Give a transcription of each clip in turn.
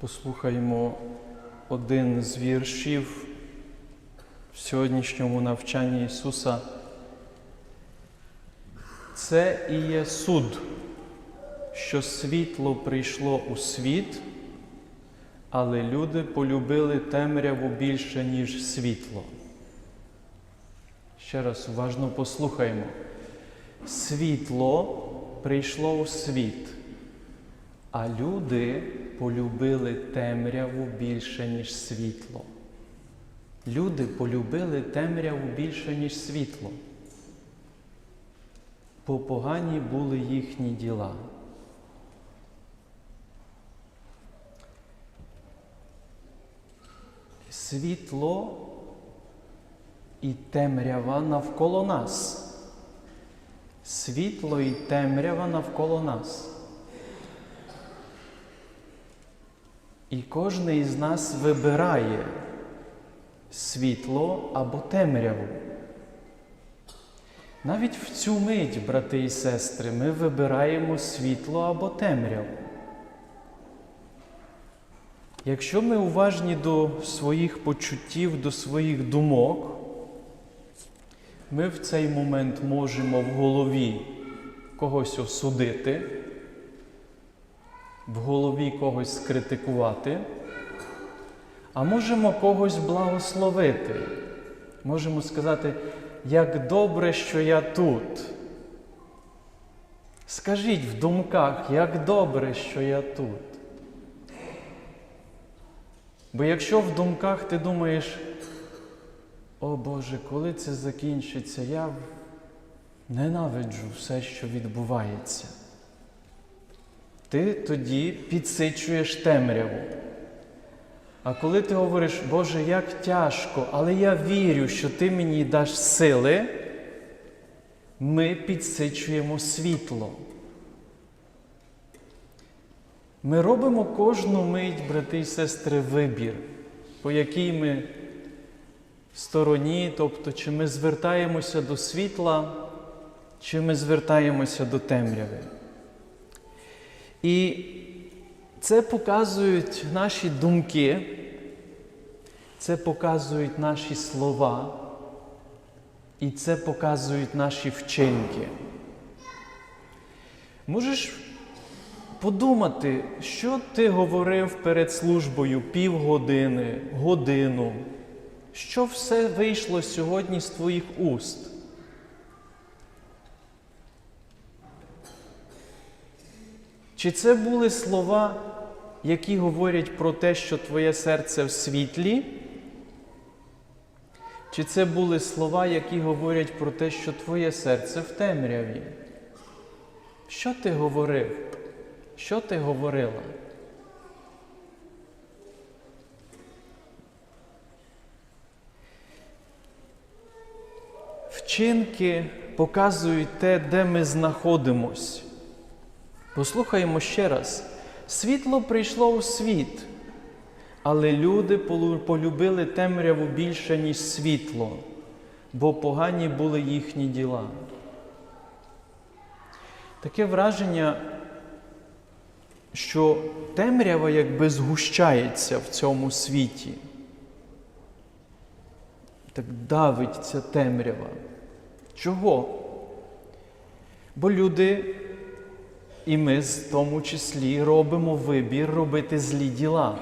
Послухаємо один з віршів в сьогоднішньому навчанні Ісуса. Це і є суд, що світло прийшло у світ, але люди полюбили темряву більше, ніж світло. Ще раз уважно послухаємо. Світло прийшло у світ, а люди полюбили темряву більше, ніж світло. Люди полюбили темряву більше, ніж світло. Бо погані були їхні діла. Світло і темрява навколо нас. Світло і темрява навколо нас. І кожен із нас вибирає світло або темряву. Навіть в цю мить, брати і сестри, ми вибираємо світло або темряву. Якщо ми уважні до своїх почуттів, до своїх думок, ми в цей момент можемо в голові когось осудити, в голові когось скритикувати, а можемо когось благословити. Можемо сказати, як добре, що я тут. Скажіть в думках, як добре, що я тут. Бо якщо в думках ти думаєш, о Боже, коли це закінчиться, я ненавиджу все, що відбувається. Ти тоді підсичуєш темряву. А коли ти говориш, Боже, як тяжко, але я вірю, що ти мені даш сили, ми підсичуємо світло. Ми робимо кожну мить, брати і сестри, вибір, по якій ми стороні, тобто, чи ми звертаємося до світла, чи ми звертаємося до темряви. І це показують наші думки, це показують наші слова, і це показують наші вчинки. Можеш подумати, що ти говорив перед службою півгодини, годину, що все вийшло сьогодні з твоїх уст. Чи це були слова, які говорять про те, що твоє серце в світлі? Чи це були слова, які говорять про те, що твоє серце в темряві? Що ти говорив? Що ти говорила? Вчинки показують те, де ми знаходимось. Послухаємо ще раз. Світло прийшло у світ, але люди полюбили темряву більше, ніж світло, бо погані були їхні діла. Таке враження, що темрява якби згущається в цьому світі. Так давить ця темрява. Чого? Бо люди, і ми в тому числі робимо вибір робити злі діла.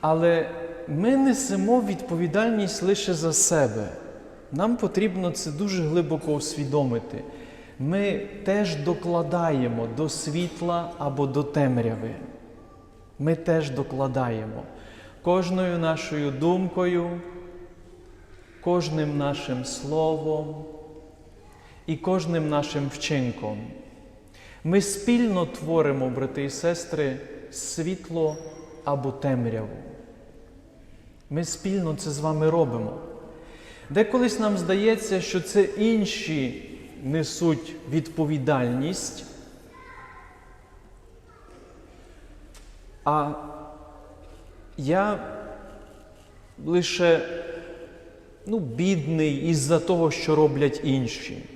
Але ми несемо відповідальність лише за себе. Нам потрібно це дуже глибоко усвідомити. Ми теж докладаємо до світла або до темряви. Ми теж докладаємо кожною нашою думкою, кожним нашим словом і кожним нашим вчинком. Ми спільно творимо, брати і сестри, світло або темряву. Ми спільно це з вами робимо. Деколись нам здається, що це інші несуть відповідальність, а я лише ну, бідний із-за того, що роблять інші.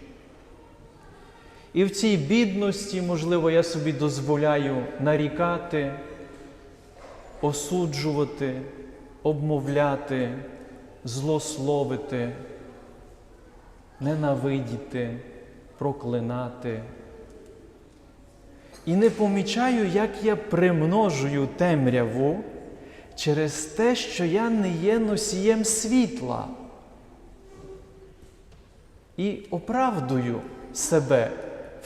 І в цій бідності, можливо, я собі дозволяю нарікати, осуджувати, обмовляти, злословити, ненавидіти, проклинати. І не помічаю, як я примножую темряву через те, що я не є носієм світла. І оправдую себе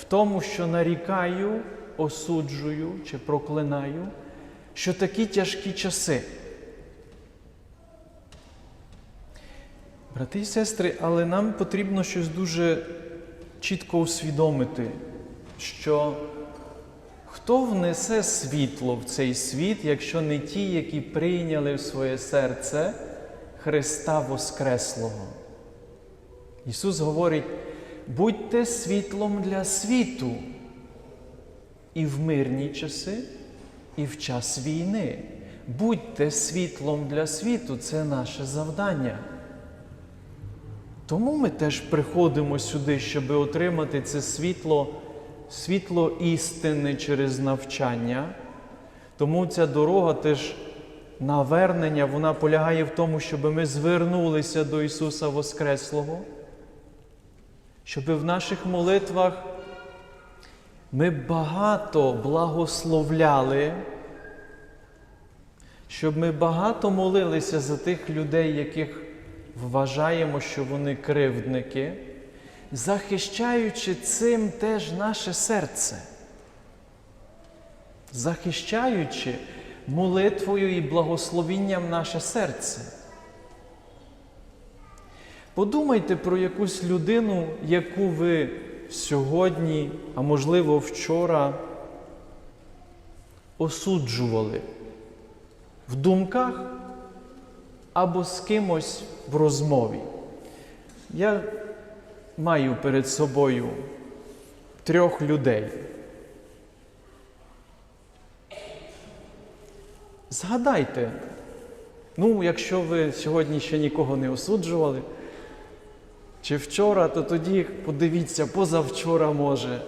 в тому, що нарікаю, осуджую чи проклинаю, що такі тяжкі часи. Брати і сестри, але нам потрібно щось дуже чітко усвідомити, що хто внесе світло в цей світ, якщо не ті, які прийняли в своє серце Христа Воскреслого? Ісус говорить, будьте світлом для світу і в мирні часи, і в час війни. Будьте світлом для світу це наше завдання. Тому ми теж приходимо сюди, щоб отримати це світло, світло істини через навчання. Тому ця дорога теж навернення, вона полягає в тому, щоб ми звернулися до Ісуса Воскреслого, щоб в наших молитвах ми багато благословляли, щоб ми багато молилися за тих людей, яких вважаємо, що вони кривдники, захищаючи цим теж наше серце, захищаючи молитвою і благословінням наше серце. Подумайте про якусь людину, яку ви сьогодні, а можливо вчора осуджували в думках або з кимось в розмові. Я маю перед собою трьох людей. Згадайте, ну, якщо ви сьогодні ще нікого не осуджували, чи вчора, то тоді подивіться, позавчора може.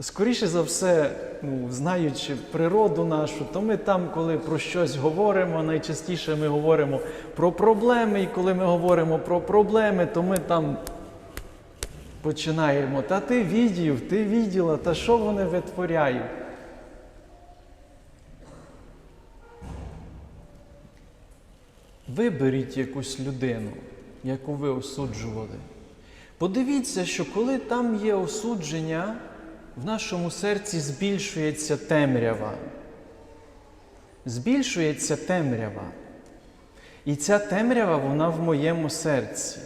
Скоріше за все, ну, знаючи природу нашу, то ми там, коли про щось говоримо, найчастіше ми говоримо про проблеми, і коли ми говоримо про проблеми, то ми там починаємо. Та ти відів, ти відділа, та що вони витворяють? Виберіть якусь людину, яку ви осуджували. Подивіться, що коли там є осудження, в нашому серці збільшується темрява. Збільшується темрява. І ця темрява, вона в моєму серці.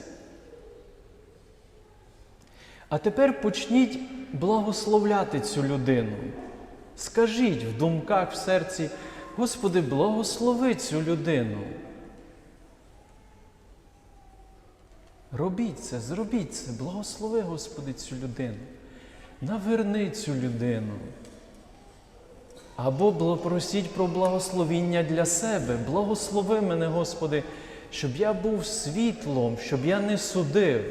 А тепер почніть благословляти цю людину. Скажіть в думках в серці, Господи, благослови цю людину. Робіть це, зробіть це, благослови, Господи, цю людину. Наверни цю людину. Або просіть про благословіння для себе. Благослови мене, Господи, щоб я був світлом, щоб я не судив,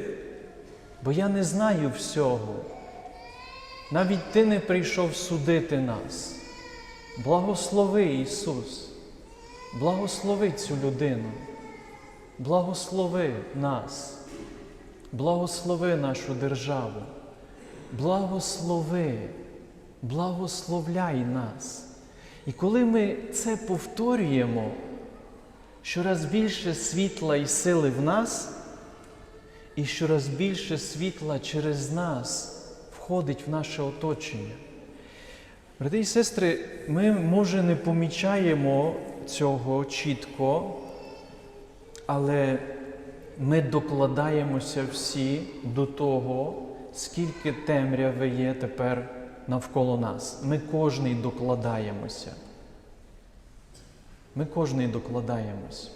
бо я не знаю всього. Навіть Ти не прийшов судити нас. Благослови Ісус, благослови цю людину, благослови нас, благослови нашу державу. Благослови, благословляй нас. І коли ми це повторюємо, щораз більше світла і сили в нас, і щораз більше світла через нас входить в наше оточення. Брати і сестри, ми, може, не помічаємо цього чітко, але ми докладаємося всі до того скільки темряви є тепер навколо нас. Ми кожний докладаємося. Ми кожний докладаємось.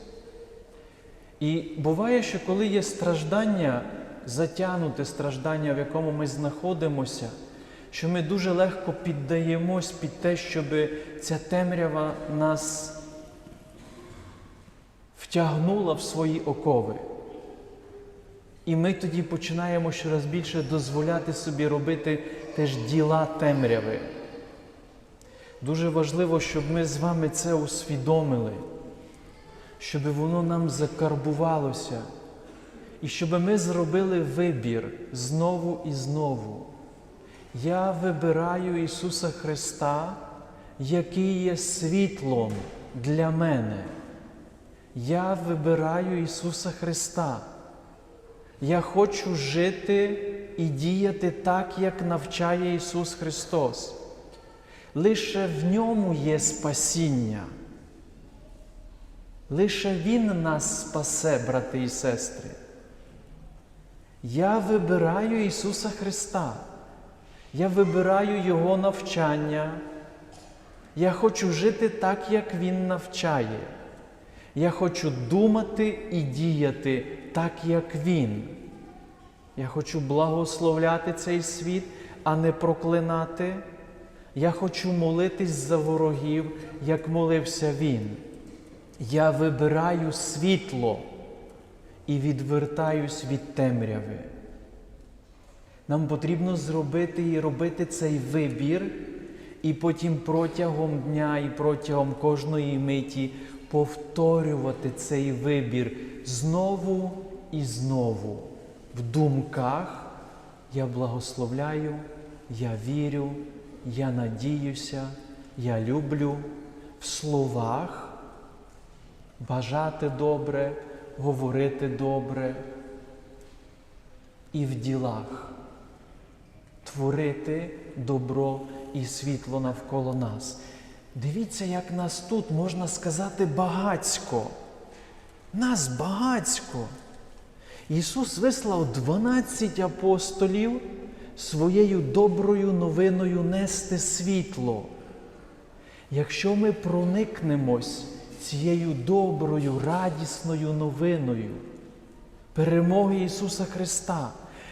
І буває, що коли є страждання, затягнуте страждання, в якому ми знаходимося, що ми дуже легко піддаємось під те, щоб ця темрява нас втягнула в свої окови. І ми тоді починаємо щораз більше дозволяти собі робити теж діла темряви. Дуже важливо, щоб ми з вами це усвідомили, щоб воно нам закарбувалося, і щоб ми зробили вибір знову і знову. Я вибираю Ісуса Христа, який є світлом для мене. Я вибираю Ісуса Христа. Я хочу жити і діяти так, як навчає Ісус Христос. Лише в ньому є спасіння. Лише Він нас спасе, брати і сестри. Я вибираю Ісуса Христа. Я вибираю Його навчання. Я хочу жити так, як Він навчає. Я хочу думати і діяти так, як Він. Я хочу благословляти цей світ, а не проклинати. Я хочу молитись за ворогів, як молився Він. Я вибираю світло і відвертаюсь від темряви. Нам потрібно зробити і робити цей вибір, і потім протягом дня і протягом кожної миті повторювати цей вибір знову і знову. В думках я благословляю, я вірю, я надіюся, я люблю, в словах бажати добре, говорити добре і в ділах творити добро і світло навколо нас. Дивіться, як нас тут можна сказати багацько. Нас багацько. Ісус вислав 12 апостолів своєю доброю новиною нести світло. Якщо ми проникнемось цією доброю, радісною новиною перемоги Ісуса Христа,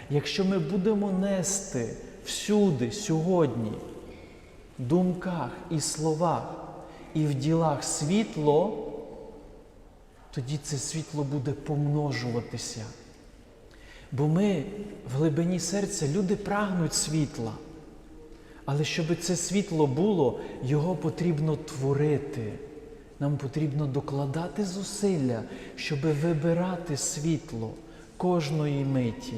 якщо ми будемо нести всюди, сьогодні, думках і словах, і в ділах світло, тоді це світло буде помножуватися. Бо ми в глибині серця люди прагнуть світла. Але щоб це світло було, його потрібно творити. Нам потрібно докладати зусилля, щоб вибирати світло кожної миті.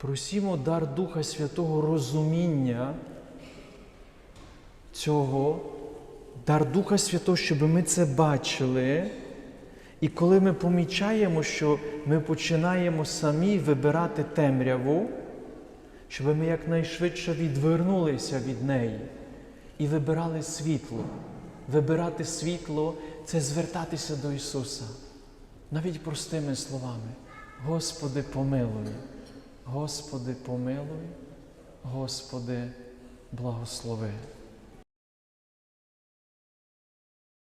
Просімо дар Духа Святого розуміння цього, дар Духа Святого, щоб ми це бачили. І коли ми помічаємо, що ми починаємо самі вибирати темряву, щоб ми якнайшвидше відвернулися від неї і вибирали світло. Вибирати світло це звертатися до Ісуса, навіть простими словами. Господи, помилуй, Господи, помилуй, Господи, благослови.